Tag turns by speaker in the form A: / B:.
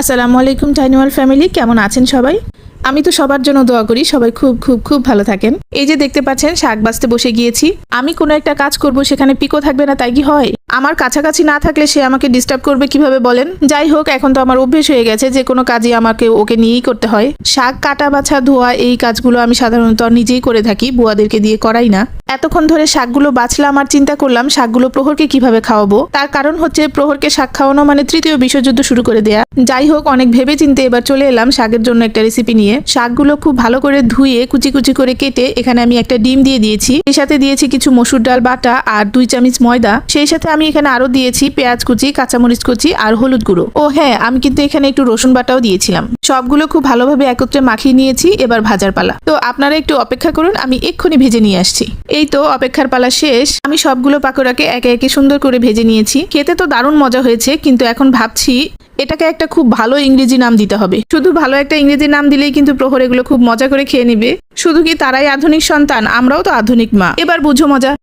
A: আসসালামু আলাইকুম টাইনুয়াল ফ্যামিলি। কেমন আছেন সবাই? আমি তো সবার জন্য দোয়া করি, সবাই খুব খুব খুব ভালো থাকেন। এই যে দেখতে পাচ্ছেন, শাক বাঁচতে বসে গিয়েছি। আমি কোনো একটা কাজ করব, সেখানে পিকো থাকবে না, তাই কি হয়? আমার কাছাকাছি না থাকলে সে আমাকে ডিস্টার্ব করবে কীভাবে বলেন? যাই হোক, এখন তো আমার অভ্যেস হয়ে গেছে যে কোনো কাজই আমাকে, ওকে নিয়েই করতে হয়। শাক কাটা, বাছা, ধোয়া, এই কাজগুলো আমি সাধারণত নিজেই করে থাকি, বুয়াদেরকে দিয়ে করাই না। এতক্ষণ ধরে শাকগুলো বাছলাম আর চিন্তা করলাম, শাকগুলো প্রহরকে কীভাবে খাওয়াবো? তার কারণ হচ্ছে প্রহরকে শাক খাওয়ানো মানে তৃতীয় বিশ্বযুদ্ধ শুরু করে দেয়া। যাই হোক, অনেক ভেবে চিন্তে এবার চলে এলাম শাকের জন্য একটা রেসিপি নিয়ে। শাকগুলো খুব ভালো করে ধুয়ে কুচি কুচি করে কেটে এখানে আমি একটা ডিম দিয়ে দিয়েছি। সেই সাথে দিয়েছি কিছু মসুর ডাল বাটা আর দুই চামচ ময়দা। সেই সাথে আমি এখানে আরও দিয়েছি পেঁয়াজ কুচি, কাঁচামরিচ কুচি আর হলুদ গুঁড়ো। ও হ্যাঁ আমি কিন্তু এখানে একটু রসুন বাটাও দিয়েছিলাম। সবগুলো খুব ভালোভাবে একত্রে মাখিয়ে নিয়েছি, এবার ভাজার পালা। তো আপনারা একটু অপেক্ষা করুন, আমি এক্ষুনি ভেজে নিয়ে আসছি। এই তো অপেক্ষার পালা শেষ। আমি সবগুলো পাকোড়াকে একে একে সুন্দর করে ভেজে নিয়েছি। খেতে তো দারুণ মজা হয়েছে, কিন্তু এখন ভাবছি এটাকে একটা খুব ভালো ইংরেজি নাম দিতে হবে। শুধু ভালো একটা ইংরেজি নাম দিলেই কিন্তু প্রহর এগুলো খুব মজা করে খেয়ে নিবে। শুধু কি তারাই আধুনিক সন্তান? আমরাও তো আধুনিক মা। এবার বুঝো মজা।